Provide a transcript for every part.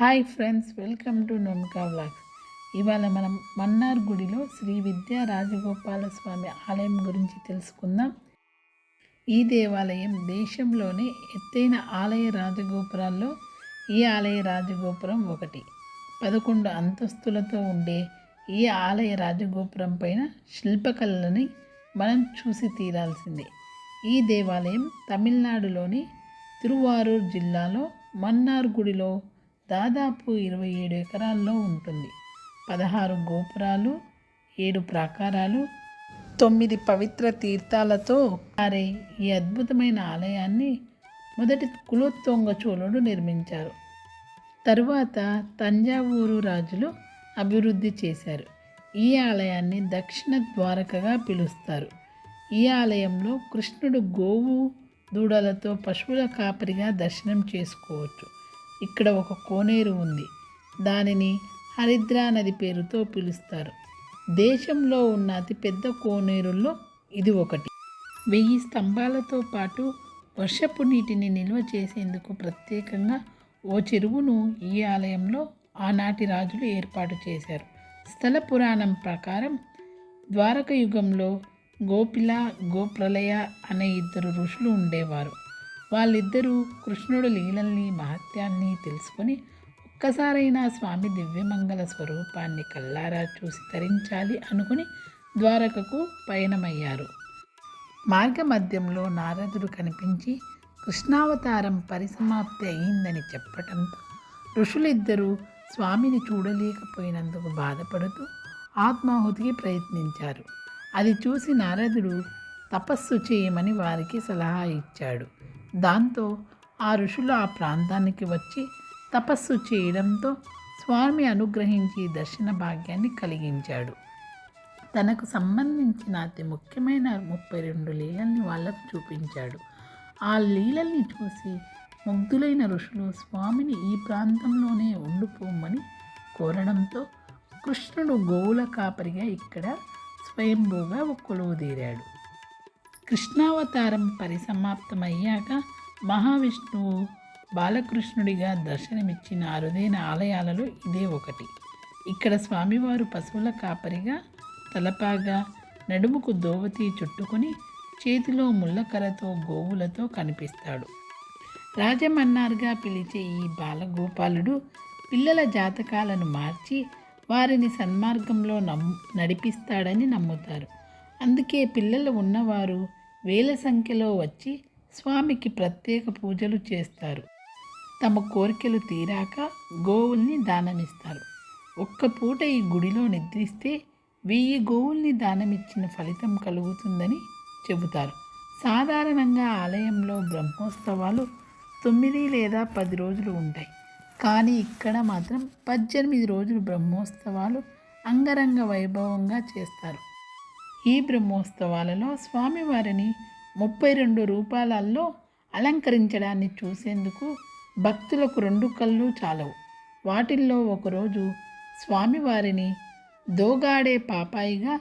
Hi friends welcome to నొన్కా vlogs. ఇవాళ మనం మన్నార్ గుడిలో శ్రీ విద్యా రాజగోపాల స్వామి ఆలయం గురించి తెలుసుకుందాం. ఈ దేవాలయం దేశంలోనే ఎత్తైన ఆలయ రాజగోపురాల్లో ఈ ఆలయ రాజగోపురం ఒకటి. పదకొండు అంతస్తులతో ఉండే ఈ ఆలయ రాజగోపురం పైన శిల్పకళని మనం చూసి తీరాల్సిందే. ఈ దేవాలయం తమిళనాడులోని తిరువారూర్ జిల్లాలో మన్నార్ గుడిలో దాదాపు ఇరవై ఏడు ఎకరాల్లో ఉంటుంది. పదహారు గోపురాలు ఏడు ప్రాకారాలు తొమ్మిది పవిత్ర తీర్థాలతో మారే ఈ అద్భుతమైన ఆలయాన్ని మొదటి కులోత్తొంగ చోళుడు నిర్మించారు. తరువాత తంజావూరు రాజులు అభివృద్ధి చేశారు. ఈ ఆలయాన్ని దక్షిణ ద్వారకగా పిలుస్తారు. ఈ ఆలయంలో కృష్ణుడు గోవు దూడలతో పశువుల కాపరిగా దర్శనం చేసుకోవచ్చు. ఇక్కడ ఒక కోనేరు ఉంది. దానిని హరిద్రా నది పేరుతో పిలుస్తారు. దేశంలో ఉన్న అతిపెద్ద కోనేరుల్లో ఇది ఒకటి. వెయ్యి స్తంభాలతో పాటు వర్షపు నీటిని నిల్వ చేసేందుకు ప్రత్యేకంగా ఓ చెరువును ఈ ఆలయంలో ఆనాటి రాజులు ఏర్పాటు చేశారు. స్థల పురాణం ప్రకారం ద్వారక యుగంలో గోపిల గోప్రలయ అనే ఇద్దరు ఋషులు ఉండేవారు. వాళ్ళిద్దరూ కృష్ణుడు లీలల్ని మహత్యాన్ని తెలుసుకొని ఒక్కసారైనా స్వామి దివ్యమంగళ స్వరూపాన్ని కల్లారా చూసి తరించాలి అనుకుని ద్వారకకు పయనమయ్యారు. మార్గమధ్యంలో నారదుడు కనిపించి కృష్ణావతారం పరిసమాప్తి అయిందని చెప్పటంతో ఋషులిద్దరూ స్వామిని చూడలేకపోయినందుకు బాధపడుతూ ఆత్మాహుతికి ప్రయత్నించారు. అది చూసి నారదుడు తపస్సు చేయమని వారికి సలహా ఇచ్చాడు. దాంతో ఆ ఋషులు ఆ ప్రాంతానికి వచ్చి తపస్సు చేయడంతో స్వామి అనుగ్రహించి దర్శన భాగ్యాన్ని కలిగించాడు. తనకు సంబంధించిన అతి ముఖ్యమైన ముప్పై రెండు లీలల్ని వాళ్ళకు చూపించాడు. ఆ లీలల్ని చూసి ముగ్ధులైన ఋషులు స్వామిని ఈ ప్రాంతంలోనే ఉండిపోమని కోరడంతో కృష్ణుడు గోవుల కాపరిగా ఇక్కడ స్వయంభూగా కొలువుదీరాడు కృష్ణావతారం పరిసమాప్తమయ్యాక మహావిష్ణువు బాలకృష్ణుడిగా దర్శనమిచ్చిన అరుదైన ఆలయాలలో ఇదే ఒకటి. ఇక్కడ స్వామివారు పశువుల కాపరిగా తలపాగా నడుముకు దోవతి చుట్టుకొని చేతిలో ముళ్ళకరతో గోవులతో కనిపిస్తాడు. రాజమన్నార్గా పిలిచే ఈ బాలగోపాలుడు పిల్లల జాతకాలను మార్చి వారిని సన్మార్గంలో నమ్ నడిపిస్తాడని నమ్ముతారు. అందుకే పిల్లలు ఉన్నవారు వేల సంఖ్యలో వచ్చి స్వామికి ప్రత్యేక పూజలు చేస్తారు. తమ కోరికలు తీరాక గోవుల్ని దానమిస్తారు. ఒక్క పూట ఈ గుడిలో నిద్రిస్తే వెయ్యి గోవుల్ని దానమిచ్చిన ఫలితం కలుగుతుందని చెబుతారు. సాధారణంగా ఆలయంలో బ్రహ్మోత్సవాలు తొమ్మిది లేదా పది రోజులు ఉంటాయి. కానీ ఇక్కడ మాత్రం పద్దెనిమిది రోజులు బ్రహ్మోత్సవాలు అంగరంగ వైభవంగా చేస్తారు. ఈ బ్రహ్మోత్సవాలలో స్వామివారిని ముప్పై రెండు రూపాలలో అలంకరించడాన్ని చూసేందుకు భక్తులకు రెండు కళ్ళు చాలవు. వాటిల్లో ఒకరోజు స్వామివారిని దోగాడే పాపాయిగా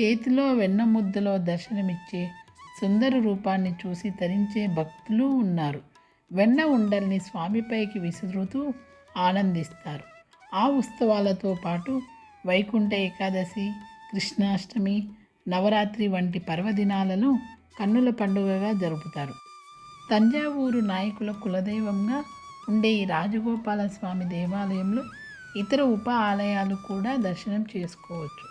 చేతిలో వెన్న ముద్దలో దర్శనమిచ్చే సుందర రూపాన్ని చూసి తరించే భక్తులు ఉన్నారు. వెన్న ఉండల్ని స్వామిపైకి విసురుతూ ఆనందిస్తారు. ఆ ఉత్సవాలతో పాటు వైకుంఠ ఏకాదశి కృష్ణాష్టమి నవరాత్రి వంటి పర్వదినాలను కన్నుల పండుగగా జరుపుతారు. తంజావూరు నాయకుల కులదైవంగా ఉండే ఈ రాజగోపాల స్వామి దేవాలయంలో ఇతర ఉప ఆలయాలు కూడా దర్శనం చేసుకోవచ్చు.